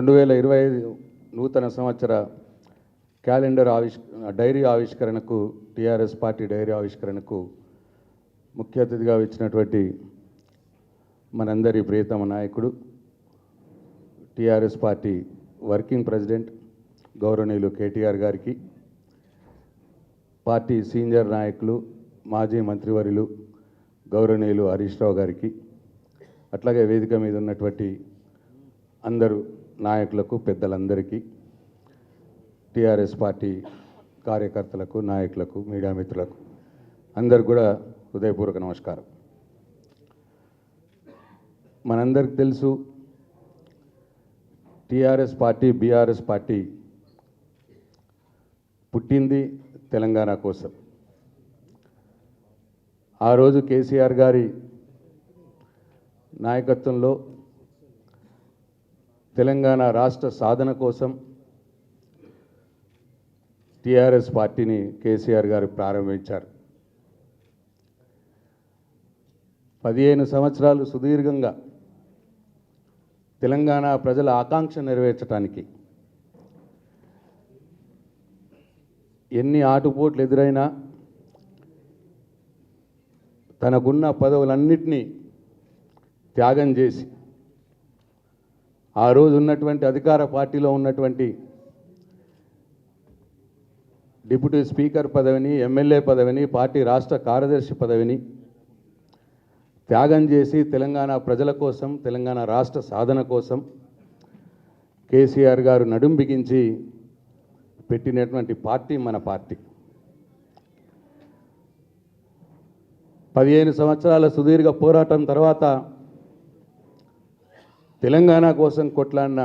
రెండు వేల ఇరవై ఐదు నూతన సంవత్సర క్యాలెండర్ ఆవిష్ డైరీ ఆవిష్కరణకు టీఆర్ఎస్ పార్టీ డైరీ ఆవిష్కరణకు ముఖ్య అతిథిగా ఇచ్చినటువంటి మనందరి ప్రియతమ నాయకుడు టీఆర్ఎస్ పార్టీ వర్కింగ్ ప్రెసిడెంట్ గౌరవనీయులు కేటీఆర్ గారికి పార్టీ సీనియర్ నాయకులు మాజీ మంత్రివర్యులు గౌరవనీయులు హరీష్ రావు గారికి అట్లాగే వేదిక మీద ఉన్నటువంటి అందరూ నాయకులకు పెద్దలందరికీ టీఆర్ఎస్ పార్టీ కార్యకర్తలకు నాయకులకు మీడియా మిత్రులకు అందరికి కూడా హృదయపూర్వక నమస్కారం. మనందరికి తెలుసు టీఆర్ఎస్ పార్టీ బీఆర్ఎస్ పార్టీ పుట్టింది తెలంగాణ కోసం. ఆ రోజు కేసీఆర్ గారి నాయకత్వంలో తెలంగాణ రాష్ట్ర సాధన కోసం టీఆర్ఎస్ పార్టీని కేసీఆర్ గారు ప్రారంభించారు. పదిహేను సంవత్సరాలు సుదీర్ఘంగా తెలంగాణ ప్రజల ఆకాంక్ష నెరవేర్చడానికి ఎన్ని ఆటుపోట్లు ఎదురైనా తనకున్న పదవులన్నింటినీ త్యాగం చేసి ఆ రోజు ఉన్నటువంటి అధికార పార్టీలో ఉన్నటువంటి డిప్యూటీ స్పీకర్ పదవిని ఎమ్మెల్యే పదవిని పార్టీ రాష్ట్ర కార్యదర్శి పదవిని త్యాగం చేసి తెలంగాణ ప్రజల కోసం తెలంగాణ రాష్ట్ర సాధన కోసం కేసీఆర్ గారు నడుం బిగించి పెట్టినటువంటి పార్టీ మన పార్టీ. పదిహేను సంవత్సరాల సుదీర్ఘ పోరాటం తర్వాత తెలంగాణ కోసం కొట్లాడిన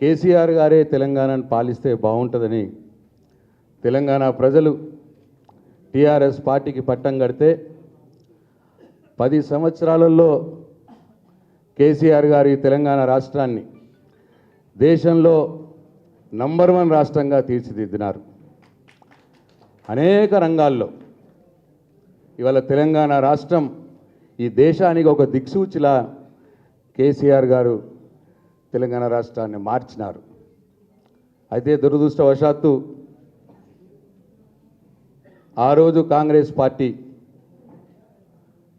కేసీఆర్ గారే తెలంగాణను పాలిస్తే బాగుంటుందని తెలంగాణ ప్రజలు టీఆర్ఎస్ పార్టీకి పట్టం కడితే పది సంవత్సరాలలో కేసీఆర్ గారి తెలంగాణ రాష్ట్రాన్ని దేశంలో నంబర్ వన్ రాష్ట్రంగా తీర్చిదిద్దినారు. అనేక రంగాల్లో ఇవాళ తెలంగాణ రాష్ట్రం ఈ దేశానికి ఒక దిక్సూచిలా కేసీఆర్ గారు తెలంగాణ రాష్ట్రాన్ని మార్చినారు. అయితే దురదృష్టవశాత్తు ఆ రోజు కాంగ్రెస్ పార్టీ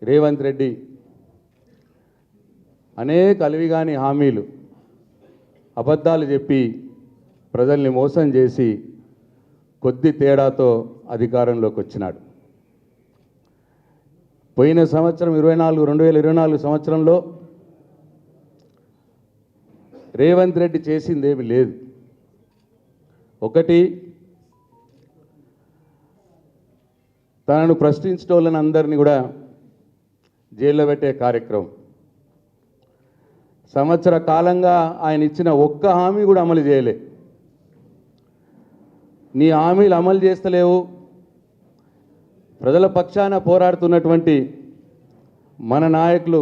రేవంత్ రెడ్డి అనేక అలివిగాని హామీలు అబద్ధాలు చెప్పి ప్రజల్ని మోసం చేసి కొద్ది తేడాతో అధికారంలోకి వచ్చినాడు. పోయిన సంవత్సరం ఇరవై నాలుగు రెండు వేల ఇరవై నాలుగు సంవత్సరంలో రేవంత్ రెడ్డి చేసింది ఏమి లేదు. ఒకటి తనను ప్రశ్నించడం వాళ్ళని అందరినీ కూడా జైల్లో పెట్టే కార్యక్రమం. సంవత్సర కాలంగా ఆయన ఇచ్చిన ఒక్క హామీ కూడా అమలు చేయలే. నీ హామీలు అమలు చేస్తలేవు. ప్రజల పక్షాన పోరాడుతున్నటువంటి మన నాయకులు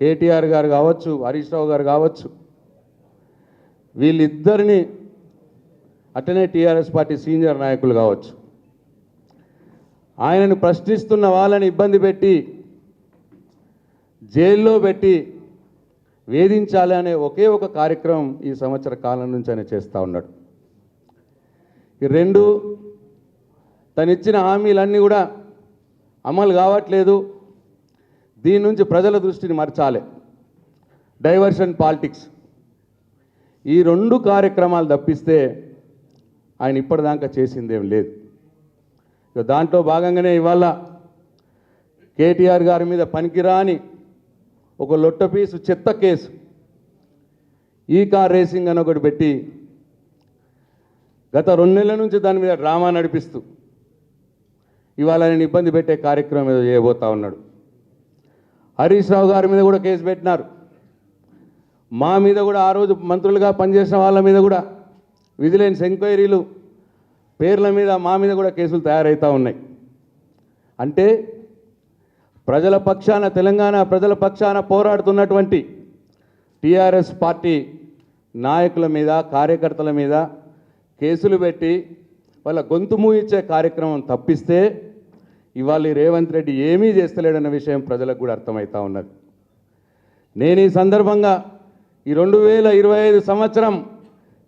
కేటీఆర్ గారు కావచ్చు హరీష్ రావు గారు కావచ్చు వీళ్ళిద్దరిని అట్టనే టీఆర్ఎస్ పార్టీ సీనియర్ నాయకులు కావచ్చు. ఆయనను ప్రశ్నిస్తున్న వాళ్ళని ఇబ్బంది పెట్టి జైల్లో పెట్టి వేధించాలి అనే ఒకే ఒక కార్యక్రమం ఈ సంవత్సర కాలం నుంచి ఆయన చేస్తూ ఉన్నాడు. ఈ రెండు తనిచ్చిన హామీలన్నీ కూడా అమలు కావట్లేదు. దీని నుంచి ప్రజల దృష్టిని మరచాలి. Diversion politics. ఈ రెండు కార్యక్రమాలు తప్పిస్తే ఆయన ఇప్పటిదాకా చేసిందేం లేదు. ఇక దాంట్లో భాగంగానే ఇవాళ కేటీఆర్ గారి మీద పనికిరాని ఒక లొట్ట పీసు చెత్త కేసు ఈ కార్ రేసింగ్ అని ఒకటి పెట్టి గత రెండు నెలల నుంచి దాని మీద డ్రామా నడిపిస్తూ ఇవాళ ఆయన ఇబ్బంది పెట్టే కార్యక్రమం ఏదో చేయబోతా ఉన్నాడు. హరీష్ రావు గారి మీద కూడా కేసు పెట్టినారు. మా మీద కూడా ఆ రోజు మంత్రులుగా పనిచేసిన వాళ్ళ మీద కూడా విజిలెన్స్ ఎంక్వైరీలు పేర్ల మీద మా మీద కూడా కేసులు తయారవుతూ ఉన్నాయి. అంటే ప్రజల పక్షాన తెలంగాణ ప్రజల పక్షాన పోరాడుతున్నటువంటి టీఆర్ఎస్ పార్టీ నాయకుల మీద కార్యకర్తల మీద కేసులు పెట్టి వాళ్ళ గొంతు మూయించే కార్యక్రమం తప్పిస్తే ఇవాళ రేవంత్ రెడ్డి ఏమీ చేస్తలేడన్న విషయం ప్రజలకు కూడా అర్థమవుతా ఉన్నది. నేను ఈ సందర్భంగా ఈ రెండు వేల ఇరవై ఐదు సంవత్సరం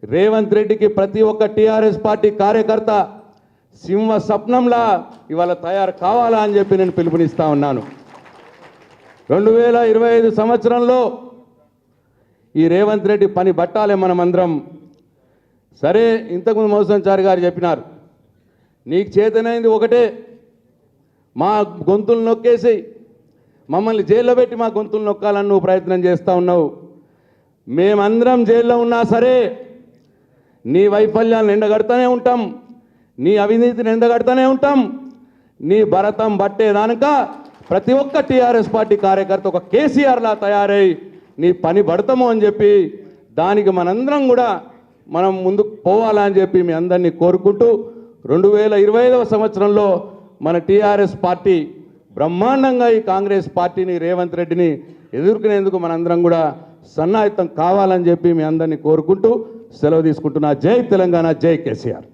రేవంత్ రెడ్డికి ప్రతి ఒక్క టీఆర్ఎస్ పార్టీ కార్యకర్త సింహ స్వప్నంలా ఇవాళ తయారు కావాలా అని చెప్పి నేను పిలుపునిస్తా ఉన్నాను. రెండు వేల ఇరవై ఐదు సంవత్సరంలో ఈ రేవంత్ రెడ్డి పని బట్టాలే మనమందరం. సరే ఇంతకుముందు మోసంచారి గారు చెప్పినారు నీకు చేతనైంది ఒకటే మా గొంతులు నొక్కేసి మమ్మల్ని జైల్లో పెట్టి మా గొంతులు నొక్కాలని నువ్వు ప్రయత్నం చేస్తూ ఉన్నావు. మేమందరం జైల్లో ఉన్నా సరే నీ వైఫల్యాన్ని ఎండగడతానే ఉంటాం నీ అవినీతిని ఎండగడతానే ఉంటాం నీ భరతం పట్టేదానిక ప్రతి ఒక్క టీఆర్ఎస్ పార్టీ కార్యకర్త ఒక కేసీఆర్లా తయారై నీ పని పడతాము అని చెప్పి దానికి మనందరం కూడా మనం ముందుకు పోవాలని చెప్పి మీ అందరినీ కోరుకుంటూ రెండు వేల ఇరవై ఐదవ సంవత్సరంలో మన టీఆర్ఎస్ పార్టీ బ్రహ్మాండంగా ఈ కాంగ్రెస్ పార్టీని రేవంత్ రెడ్డిని ఎదుర్కొనేందుకు మనందరం కూడా సన్నాహితం కావాలని చెప్పి మీ అందరినీ కోరుకుంటూ సెలవు తీసుకుంటున్నా. జై తెలంగాణ జై కేసీఆర్.